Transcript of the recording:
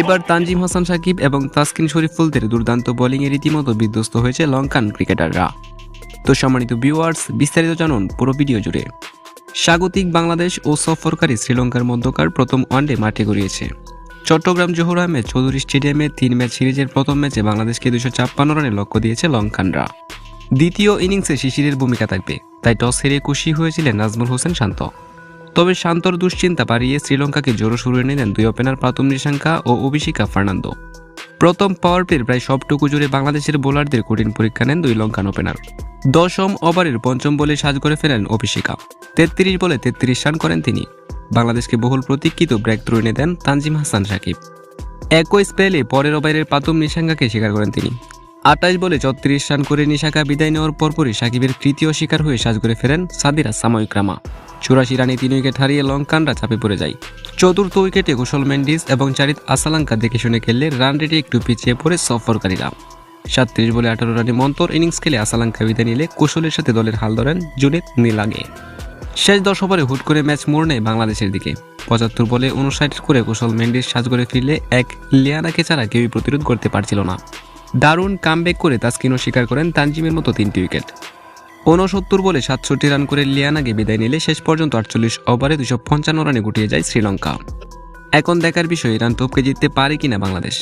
এবার তানজিম হাসান সাকিব এবং তাসকিন শরীফুলদের দুর্দান্ত বোলিংয়ে রীতিমতো বিধ্বস্ত হয়েছে লঙ্কান ক্রিকেটাররা। তো সম্মানিত ভিউয়ার্স বিস্তারিত জানুন পুরো ভিডিও জুড়ে। স্বাগতিক বাংলাদেশ ও সফরকারী শ্রীলঙ্কার মধ্যকার প্রথম ওয়ানডে মাঠে গড়িয়েছে। চট্টগ্রাম জহুর আহমেদ চৌধুরী স্টেডিয়ামে তিন ম্যাচ সিরিজের প্রথম ম্যাচে বাংলাদেশকে দুশো ছাপ্পান্ন রানে লক্ষ্য দিয়েছে লঙ্কানরা দ্বিতীয় ইনিংসে শিশিরের ভূমিকা থাকবে, তাই টস হেরে খুশি হয়েছিলেন নাজমুল হোসেন শান্ত। তবে শান্তর দুশ্চিন্তা বাড়িয়ে শ্রীলঙ্কাকে জোরো শুরু এনে দেন দুই ওপেনার প্রাতম নিশাঙ্কা ও অভিষিকা ফার্নান্দো। প্রথম পাওয়ার প্লের প্রায় সবটুকু জুড়ে বাংলাদেশের বোলারদের কঠিন পরীক্ষা নেন দুই লঙ্কান ওপেনার। দশম ওভারের পঞ্চম বলে সাজ করে ফেলেন অভিষিকা। তেত্রিশ বলে তেত্রিশ রান করেন তিনি। বাংলাদেশকে বহুল প্রতীক্ষিত ব্রেক থ্রু এনে দেন তানজিম হাসান সাকিব। একই স্পেলে পরের ওভারের প্রাতম নিশাঙ্কাকে স্বীকার করেন তিনি। আটাইশ বলে ছত্রিশ রান করে নিশাকা বিদায় নেওয়ার পরপরই সাকিবের তৃতীয় শিকার হয়ে সাজ করে ফেরেন সাদিরা সাময়িক রামা। চুরাশি রানে তিন উইকেট হারিয়ে লঙ্কানরা চাপে পড়ে যায়। চতুর্থ উইকেটে কুশল মেন্ডিস এবং চারিত আসালাঙ্কা দেখে শুনে খেললে রান রেটে একটু পিছিয়ে পড়ে সফরকারীরা। সাতত্রিশ বলে আঠারো রানে মন্তর ইনিংস খেলে আসালাঙ্কা বিদায় নিলে কুশলের সাথে দলের হাল ধরেন জুনেদ নীলাগে। শেষ দশ ওভারে হুট করে ম্যাচ মোড় নেয় বাংলাদেশের দিকে। পঁচাত্তর বলে উনষাট করে কুশল মেন্ডিস করে ফিরলে এক লিয়ানাকে ছাড়া কেউই প্রতিরোধ করতে পারছিল না। দারুণ কামব্যাক করে তাস্কিনও স্বীকার করেন তানজিমের মতো তিনটি উইকেট ঊনসত্তর বলে সাতষট্টি রান করে লিয়ানাকে বিদায় নিলে শেষ পর্যন্ত আটচল্লিশ ওভারে দুশো পঞ্চান্ন রানে গুটিয়ে যায় শ্রীলঙ্কা। এখন দেখার বিষয় রান টপকে জিততে পারে কিনা বাংলাদেশ?